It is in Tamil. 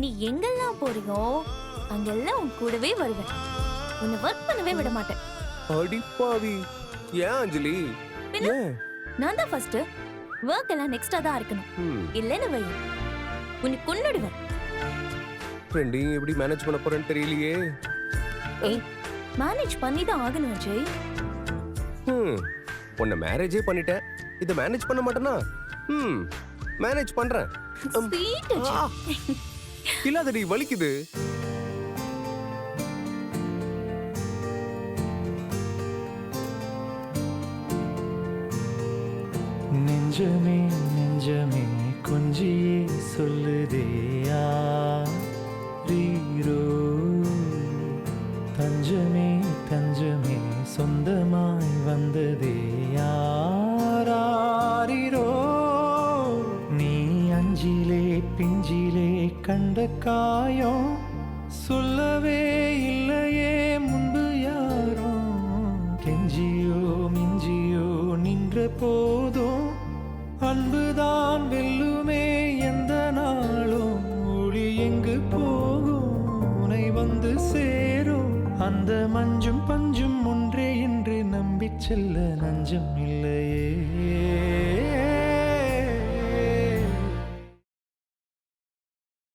நீ எங்கெல்லாம் போறியோ அங்கெல்லாம் உன் கூடவே வருவேன். உன்னை ஒர்க் பண்ணவே விட மாட்டேன். அடிப்பாவி. ஏன் அஞ்சலி? ஏன்? நான் தான் ஃபர்ஸ்ட் ஒர்க் எல்லாம் நெக்ஸ்டா தான் இருக்கணும். இல்லைன்னு வை. உன்னை கொன்னுடுவேன். ரெண்டையும் எப்படி மேனேஜ் பண்ண போறேன்னு தெரியலையே. மேனேஜ் பண்ணி தான் ஆகணும் அஜய். ம், உன்னை மேரேஜே பண்ணிட்டேன். இதை மேனேஜ் பண்ண மாட்டேனா? ம். மேனேஜ் பண்றேன். ஸ்வீட் இல்லாதடி வலிக்குது. நெஞ்சமே நெஞ்சமே கொஞ்சியே சொல்லுதேயா ரீரோ தஞ்சமே தஞ்சமே சொந்தமாய் வந்ததே பிஞ்சிலே கண்ட காயம் சொல்லவே இல்லையே முன்பு யாரோ. கெஞ்சியோ மிஞ்சியோ நின்ற போதும் அன்புதான் வெல்லுமே எந்த நாளும். ஒளி எங்கு போகும்? உனை வந்து சேரும். அந்த மஞ்சும் பஞ்சும் ஒன்றே என்று நம்பிச் செல்ல நஞ்சம் இல்லையே.